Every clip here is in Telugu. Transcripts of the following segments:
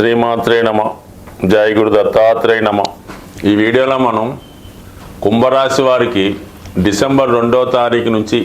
శ్రీమాత్రే నమ జయ గురు దత్తాత్రేయ నమ. ఈ వీడియోలో మనం కుంభరాశి వారికి డిసెంబర్ రెండో తారీఖు నుంచి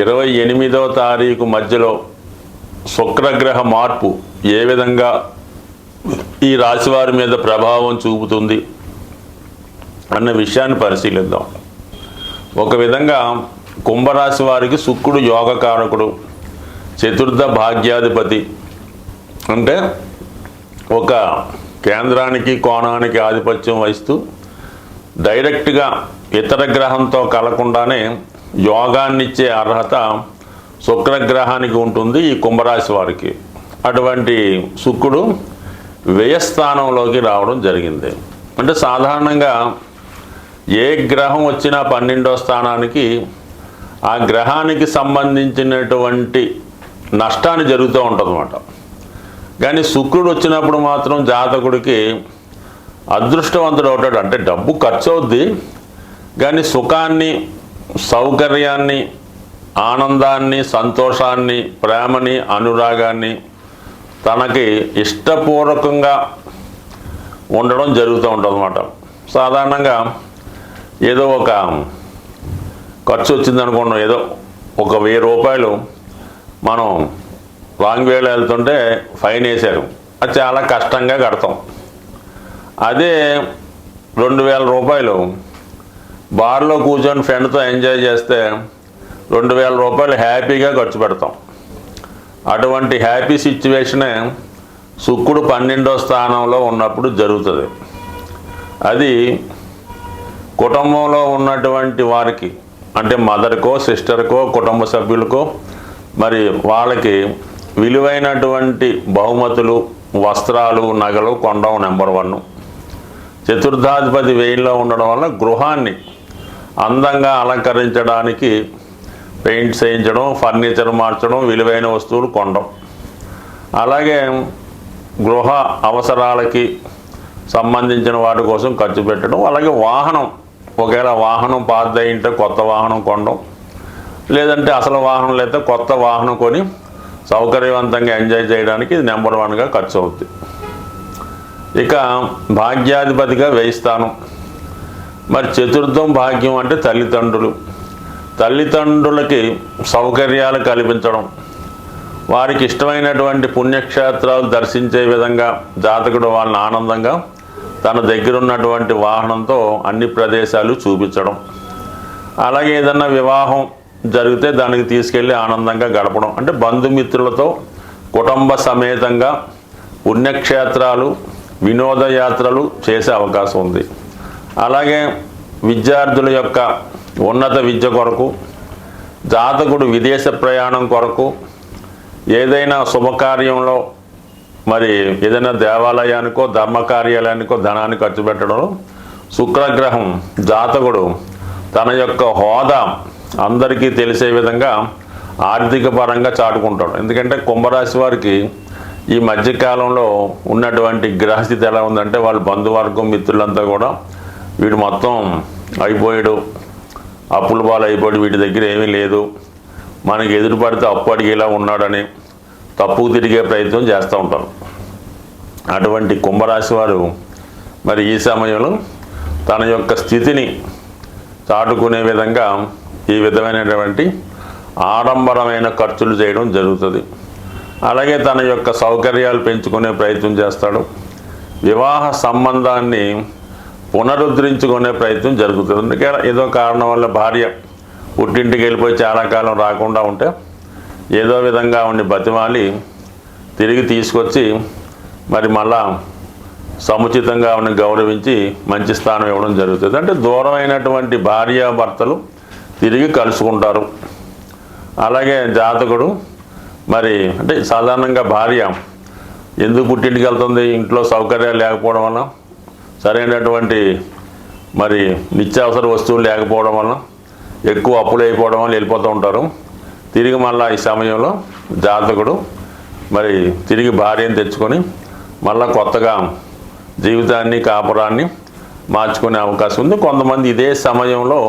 ఇరవై ఎనిమిదో తారీఖు మధ్యలో శుక్రగ్రహ మార్పు ఏ విధంగా ఈ రాశి వారి మీద ప్రభావం చూపుతుంది అన్న విషయాన్ని పరిశీలిద్దాం. ఒక విధంగా కుంభరాశి వారికి శుక్రుడు యోగకారకుడు చతుర్థ భాగ్యాధిపతి అంటే ఒక కేంద్రానికి కోణానికి ఆధిపత్యం వహిస్తూ డైరెక్ట్గా ఇతర గ్రహంతో కలకుండానే యోగాన్నిచ్చే అర్హత శుక్రగ్రహానికి ఉంటుంది ఈ కుంభరాశి వారికి. అటువంటి శుక్రుడు వ్యయస్థానంలోకి రావడం జరిగింది. అంటే సాధారణంగా ఏ గ్రహం వచ్చినా పన్నెండో స్థానానికి ఆ గ్రహానికి సంబంధించినటువంటి నష్టాన్ని జరుగుతూ ఉంటుంది కానీ శుక్రుడు వచ్చినప్పుడు మాత్రం జాతకుడికి అదృష్టవంతుడు అవుతాడు. అంటే డబ్బు ఖర్చు అవుద్ది కానీ సుఖాన్ని సౌకర్యాన్ని ఆనందాన్ని సంతోషాన్ని ప్రేమని అనురాగాన్ని తనకి ఇష్టపూర్వకంగా ఉండడం జరుగుతూ ఉంటుంది అన్నమాట సాధారణంగా ఏదో ఒక ఖర్చు వచ్చిందనుకున్నాం ఏదో ఒక వెయ్యి రూపాయలు మనం లాంగ్ వేలో వెళ్తుంటే ఫైన్ వేశారు. అది చాలా కష్టంగా కడతాం. అదే రెండు వేల రూపాయలు. బార్లో కూర్చొని ఫ్రెండ్తో ఎంజాయ్ చేస్తే రెండు వేల రూపాయలు హ్యాపీగా ఖర్చు పెడతాం. అటువంటి హ్యాపీ సిచ్యువేషనే శుక్రుడు పన్నెండో స్థానంలో ఉన్నప్పుడు జరుగుతుంది. అది కుటుంబంలో ఉన్నటువంటి వారికి అంటే మదర్కో సిస్టర్కో కుటుంబ సభ్యులకో మరి వాళ్ళకి విలువైనటువంటి బహుమతులు వస్త్రాలు నగలు కొండం నెంబర్ వన్. చతుర్థాధిపతి వేయిల్లో ఉండడం వల్ల గృహాన్ని అందంగా అలంకరించడానికి పెయింట్స్ వేయించడం ఫర్నిచర్ మార్చడం విలువైన వస్తువులు కొనడం. అలాగే గృహ అవసరాలకి సంబంధించిన వాటి కోసం ఖర్చు పెట్టడం అలాగే వాహనం. ఒకవేళ వాహనం పాతయింటే కొత్త వాహనం కొనడం లేదంటే అసలు వాహనం లేదా కొత్త వాహనం కొని సౌకర్యవంతంగా ఎంజాయ్ చేయడానికి ఇది నెంబర్ వన్గా ఖర్చు అవుతుంది ఇక భాగ్యాధిపతిగా వేయిస్తాను మరి చతుర్థం భాగ్యం అంటే తల్లిదండ్రులు. తల్లిదండ్రులకి సౌకర్యాలు కల్పించడం. వారికి ఇష్టమైనటువంటి పుణ్యక్షేత్రాలు దర్శించే విధంగా జాతకుడు వాళ్ళని ఆనందంగా తన దగ్గర ఉన్నటువంటి వాహనంతో అన్ని ప్రదేశాలు చూపించడం. అలాగే ఏదన్నా వివాహం జరిగితే దానికి తీసుకెళ్ళి ఆనందంగా గడపడం. అంటే బంధుమిత్రులతో కుటుంబ సమేతంగా పుణ్యక్షేత్రాలు వినోదయాత్రలు చేసే అవకాశం ఉంది. అలాగే విద్యార్థుల యొక్క ఉన్నత విద్య కొరకు జాతకుడు విదేశ ప్రయాణం కొరకు ఏదైనా శుభకార్యంలో మరి ఏదైనా దేవాలయానికో ధర్మ కార్యాలయానికో ధనాన్ని ఖర్చు పెట్టడంలో శుక్రగ్రహం జాతకుడు తన యొక్క హోదా అందరికీ తెలిసే విధంగా ఆర్థిక పరంగా చాటుకుంటాడు. ఎందుకంటే కుంభరాశి వారికి ఈ మధ్యకాలంలో ఉన్నటువంటి గ్రహస్థితి ఎలా ఉందంటే వాళ్ళ బంధువర్గం మిత్రులంతా కూడా వీడు మొత్తం అయిపోయాడు. అప్పుల పాలు అయిపోయాడు. వీటి దగ్గర ఏమీ లేదు. మనకి ఎదురు పడితే అప్పు అడిగేలా ఉన్నాడని తప్పుకు తిరిగే ప్రయత్నం చేస్తూ ఉంటారు. అటువంటి కుంభరాశి వారు మరి ఈ సమయంలో తన యొక్క స్థితిని చాటుకునే విధంగా ఈ విధమైనటువంటి ఆడంబరమైన ఖర్చులు చేయడం జరుగుతుంది. అలాగే తన యొక్క సౌకర్యాలు పెంచుకునే ప్రయత్నం చేస్తాడు. వివాహ సంబంధాన్ని పునరుద్ధరించుకునే ప్రయత్నం జరుగుతుంది. అందుకే ఏదో కారణం వల్ల భార్య పుట్టింటికి వెళ్ళిపోయి చాలా కాలం రాకుండా ఉంటే ఏదో విధంగా ఉండి బతిమాలి తిరిగి తీసుకొచ్చి మరి మళ్ళా సముచితంగా ఉన్న గౌరవించి మంచి స్థానం ఇవ్వడం జరుగుతుంది. అంటే దూరమైనటువంటి భార్యాభర్తలు తిరిగి కలుసుకుంటారు. అలాగే జాతకుడు మరి అంటే సాధారణంగా భార్య ఎందుకు పుట్టింటికి వెళ్తుంది? ఇంట్లో సౌకర్యాలు లేకపోవడం వల్ల సరైనటువంటి మరి నిత్యావసర వస్తువులు లేకపోవడం వల్ల ఎక్కువ అప్పులు అయిపోవడం వల్ల వెళ్ళిపోతూ ఉంటారు. తిరిగి మళ్ళీ ఈ సమయంలో జాతకుడు మరి తిరిగి భార్యను తెచ్చుకొని మళ్ళీ కొత్తగా జీవితాన్ని కాపురాన్ని మార్చుకునే అవకాశం ఉంది. కొంతమంది ఇదే సమయంలో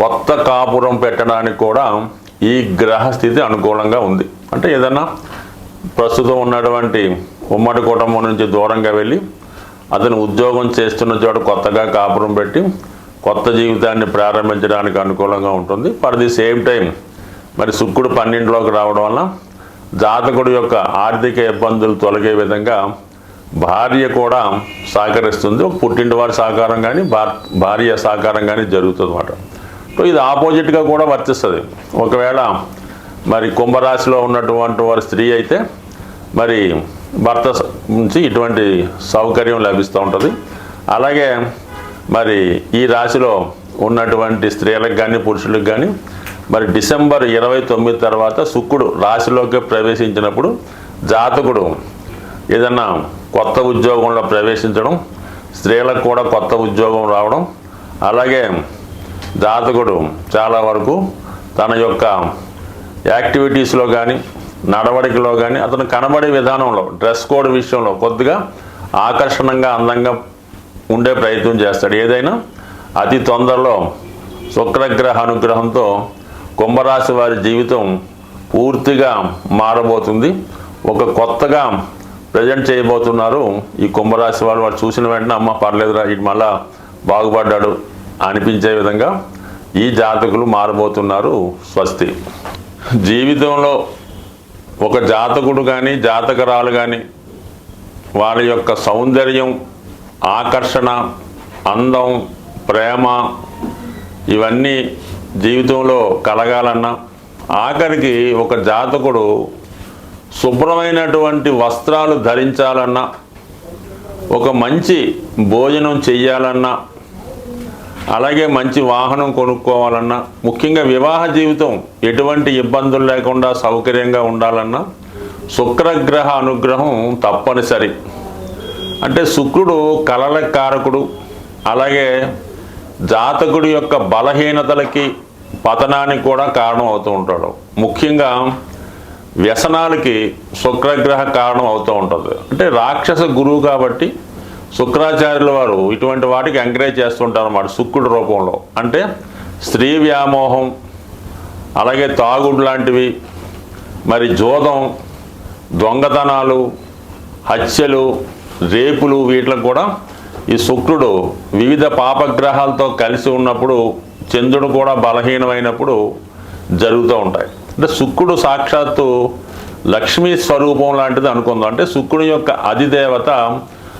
కొత్త కాపురం పెట్టడానికి కూడా ఈ గ్రహ స్థితి అనుకూలంగా ఉంది. అంటే ఏదన్నా ప్రస్తుతం ఉన్నటువంటి ఉమ్మడి కుటుంబం నుంచి దూరంగా వెళ్ళి అతను ఉద్యోగం చేస్తున్న చోట కొత్తగా కాపురం పెట్టి కొత్త జీవితాన్ని ప్రారంభించడానికి అనుకూలంగా ఉంటుంది. ఫర్ ది సేమ్ టైం మరి శుక్రుడు పన్నెండులోకి రావడం వల్ల జాతకుడు యొక్క ఆర్థిక ఇబ్బందులు తొలగే విధంగా భార్య కూడా సహకరిస్తుంది. పుట్టింటి వారి సహకారం కానీ భార్ భార్య సహకారం కానీ జరుగుతుంది అన్నమాట ఇది ఆపోజిట్గా కూడా వర్తిస్తుంది. ఒకవేళ మరి కుంభరాశిలో ఉన్నటువంటి వారి స్త్రీ అయితే మరి భర్త నుంచి ఇటువంటి సౌకర్యం లభిస్తూ ఉంటుంది. అలాగే మరి ఈ రాశిలో ఉన్నటువంటి స్త్రీలకు కానీ పురుషులకు కానీ మరి డిసెంబర్ ఇరవై తొమ్మిది తర్వాత శుక్రుడు రాశిలోకి ప్రవేశించినప్పుడు జాతకుడు ఏదన్నా కొత్త ఉద్యోగంలో ప్రవేశించడం స్త్రీలకు కూడా కొత్త ఉద్యోగం రావడం అలాగే జాతకుడు చాలా వరకు తన యొక్క యాక్టివిటీస్లో కానీ నడవడికలో కానీ అతను కనబడే విధానంలో డ్రెస్ కోడ్ విషయంలో కొద్దిగా ఆకర్షణంగా అందంగా ఉండే ప్రయత్నం చేస్తాడు. ఏదైనా అతి తొందరలో శుక్రగ్రహ అనుగ్రహంతో కుంభరాశి వారి జీవితం పూర్తిగా మారబోతుంది. ఒక కొత్తగా ప్రజెంట్ చేయబోతున్నారు ఈ కుంభరాశి వాళ్ళు. వాళ్ళు చూసిన వెంటనే అమ్మ పర్లేదురా ఇటు మళ్ళా బాగుపడ్డాడు అనిపించే విధంగా ఈ జాతకులు మారబోతున్నారు స్వస్తి. జీవితంలో ఒక జాతకుడు కానీ జాతకరాలు కానీ వారి యొక్క సౌందర్యం ఆకర్షణ అందం ప్రేమ ఇవన్నీ జీవితంలో కలగాలన్నా ఆఖరికి ఒక జాతకుడు శుభ్రమైనటువంటి వస్త్రాలు ధరించాలన్నా ఒక మంచి భోజనం చెయ్యాలన్నా అలాగే మంచి వాహనం కొనుక్కోవాలన్నా ముఖ్యంగా వివాహ జీవితం ఎటువంటి ఇబ్బందులు లేకుండా సౌకర్యంగా ఉండాలన్నా శుక్రగ్రహ అనుగ్రహం తప్పనిసరి. అంటే శుక్రుడు కలల కారకుడు అలాగే జాతకుడి యొక్క బలహీనతలకి పతనానికి కూడా కారణం అవుతూ ఉంటాడు. ముఖ్యంగా వ్యసనాలకి శుక్రగ్రహ కారణం అవుతూ ఉంటుంది. అంటే రాక్షస గురువు కాబట్టి శుక్రాచార్యుల వారు ఇటువంటి వాటికి ఎంకరేజ్ చేస్తుంటారు అన్నమాట శుక్రుడి రూపంలో. అంటే స్త్రీ వ్యామోహం అలాగే తాగుడు లాంటివి మరి జోదం దొంగతనాలు హత్యలు రేపులు వీటికి కూడా ఈ శుక్రుడు వివిధ పాపగ్రహాలతో కలిసి ఉన్నప్పుడు చంద్రుడు కూడా బలహీనమైనప్పుడు జరుగుతూ ఉంటాయి. అంటే శుక్రుడు సాక్షాత్తు లక్ష్మీ స్వరూపం లాంటిది అనుకుందాం. అంటే శుక్రుని యొక్క అధిదేవత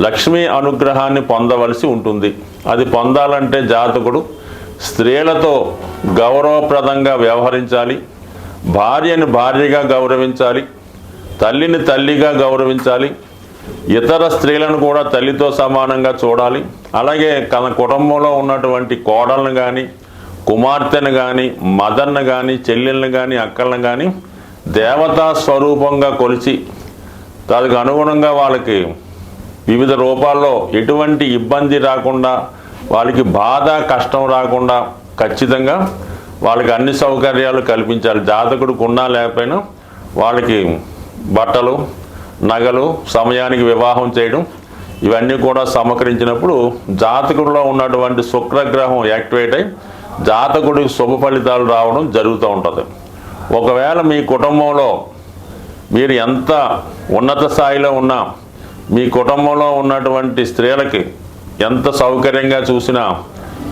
లక్ష్మీ అనుగ్రహాన్ని పొందవలసి ఉంటుంది. అది పొందాలంటే జాతకుడు స్త్రీలతో గౌరవప్రదంగా వ్యవహరించాలి. భార్యని భార్యగా గౌరవించాలి. తల్లిని తల్లిగా గౌరవించాలి. ఇతర స్త్రీలను కూడా తల్లితో సమానంగా చూడాలి. అలాగే తన కుటుంబంలో ఉన్నటువంటి కోడలను కానీ కుమార్తెను కానీ మదర్ను కానీ చెల్లెళ్ళను కానీ అక్కలను కానీ దేవతా స్వరూపంగా కొలిచి దానికి అనుగుణంగా వాళ్ళకి వివిధ రూపాల్లో ఎటువంటి ఇబ్బంది రాకుండా వాళ్ళకి బాధ కష్టం రాకుండా ఖచ్చితంగా వాళ్ళకి అన్ని సౌకర్యాలు కల్పించాలి. జాతకుడికి ఉన్నా లేకపోయినా వాళ్ళకి బట్టలు నగలు సమయానికి వివాహం చేయడం ఇవన్నీ కూడా సమకరించినప్పుడు జాతకుడిలో ఉన్నటువంటి శుక్రగ్రహం యాక్టివేట్ అయి జాతకుడికి శుభ ఫలితాలు రావడం జరుగుతూ ఉంటుంది. ఒకవేళ మీ కుటుంబంలో మీరు ఎంత ఉన్నత స్థాయిలో ఉన్నా మీ కుటుంబంలో ఉన్నటువంటి స్త్రీలకి ఎంత సౌకర్యంగా చూసినా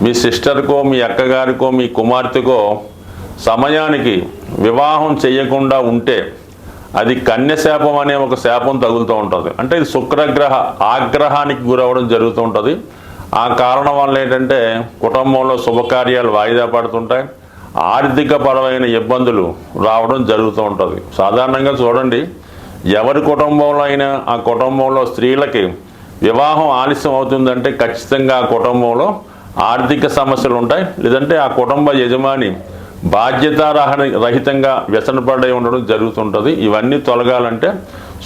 మీ సిస్టర్కో మీ అక్కగారికో మీ కుమార్తెకో సమయానికి వివాహం చేయకుండా ఉంటే అది కన్య శాపం అనే ఒక శాపం తగులుతూ ఉంటుంది. అంటే ఇది శుక్రగ్రహ ఆగ్రహానికి గురవడం జరుగుతూ ఉంటుంది. ఆ కారణం వల్ల ఏంటంటే కుటుంబంలో శుభకార్యాలు వాయిదా పడుతుంటాయి. ఆర్థిక పరమైన ఇబ్బందులు రావడం జరుగుతూ ఉంటుంది. సాధారణంగా చూడండి ఎవరి కుటుంబంలో అయినా ఆ కుటుంబంలో స్త్రీలకి వివాహం ఆలస్యం అవుతుందంటే ఖచ్చితంగా ఆ కుటుంబంలో ఆర్థిక సమస్యలు ఉంటాయి. లేదంటే ఆ కుటుంబ యజమాని బాధ్యతారహణ రహితంగా వ్యసనపడి ఉండడం జరుగుతుంటుంది. ఇవన్నీ తొలగాలంటే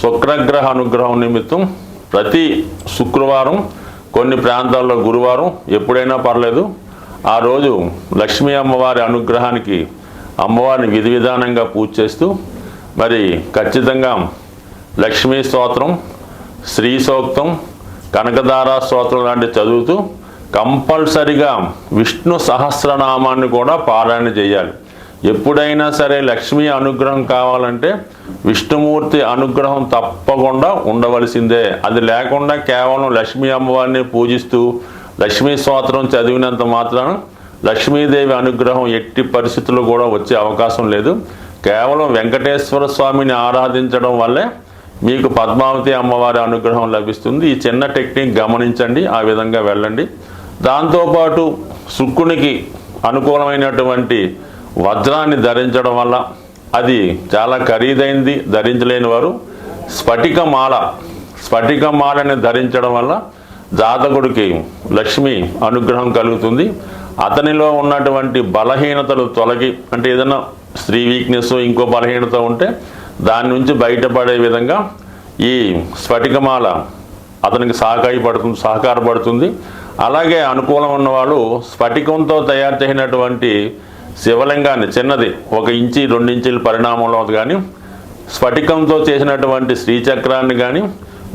శుక్రగ్రహ అనుగ్రహం నిమిత్తం ప్రతి శుక్రవారం కొన్ని ప్రాంతాల్లో గురువారం ఎప్పుడైనా పర్లేదు. ఆ రోజు లక్ష్మీ అమ్మవారి అనుగ్రహానికి అమ్మవారిని విధి విధానంగా పూజ చేస్తూ మరి ఖచ్చితంగా లక్ష్మీ స్తోత్రం శ్రీ సూక్తం కనకదార స్తోత్రం లాంటి చదువుతూ కంపల్సరిగా విష్ణు సహస్రనామాన్ని కూడా పారాయణ చేయాలి. ఎప్పుడైనా సరే లక్ష్మీ అనుగ్రహం కావాలంటే విష్ణుమూర్తి అనుగ్రహం తప్పకుండా ఉండవలసిందే. అది లేకుండా కేవలం లక్ష్మీ అమ్మవారిని పూజిస్తూ లక్ష్మీ స్తోత్రం చదివినంత మాత్రాన లక్ష్మీదేవి అనుగ్రహం ఎట్టి పరిస్థితుల్లో కూడా వచ్చే అవకాశం లేదు. కేవలం వెంకటేశ్వర స్వామిని ఆరాధించడం వల్లే మీకు పద్మావతి అమ్మవారి అనుగ్రహం లభిస్తుంది. ఈ చిన్న టెక్నిక్ గమనించండి ఆ విధంగా వెళ్ళండి. దాంతోపాటు శుక్రునికి అనుకూలమైనటువంటి వజ్రాన్ని ధరించడం వల్ల అది చాలా ఖరీదైంది ధరించలేని వారు. స్ఫటిక స్ఫటికమాలని మాలని ధరించడం వల్ల జాతకుడికి లక్ష్మి అనుగ్రహం కలుగుతుంది. అతనిలో ఉన్నటువంటి బలహీనతలు తొలగి అంటే ఏదైనా స్త్రీ వీక్నెస్ ఇంకో బలహీనత ఉంటే దాని నుంచి బయటపడే విధంగా ఈ స్ఫటికమాల అతనికి సహకాయపడుతుంది సహకారపడుతుంది. అలాగే అనుకూలం ఉన్నవాళ్ళు స్ఫటికంతో తయారు చేసినటువంటి శివలింగాన్ని చిన్నది ఒక ఇంచి రెండించీల పరిణామంలో కానీ స్ఫటికంతో చేసినటువంటి శ్రీచక్రాన్ని కానీ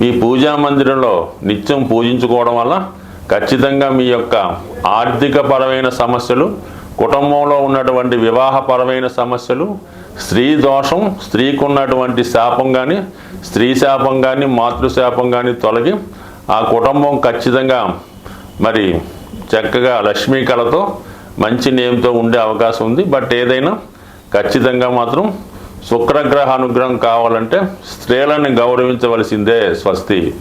మీ పూజా మందిరంలో నిత్యం పూజించుకోవడం వల్ల ఖచ్చితంగా మీ యొక్క ఆర్థికపరమైన సమస్యలు కుటుంబంలో ఉన్నటువంటి వివాహపరమైన సమస్యలు స్త్రీ దోషం స్త్రీకు ఉన్నటువంటి శాపం కానీ స్త్రీ శాపం కానీ మాతృశాపం కానీ తొలగి ఆ కుటుంబం ఖచ్చితంగా మరి చక్కగా లక్ష్మీ కళతో మంచి నేమ్తో ఉండే అవకాశం ఉంది. బట్ ఏదైనా ఖచ్చితంగా మాత్రం శుక్రగ్రహ అనుగ్రహం కావాలంటే స్త్రీలను గౌరవించవలసిందే స్వస్తి.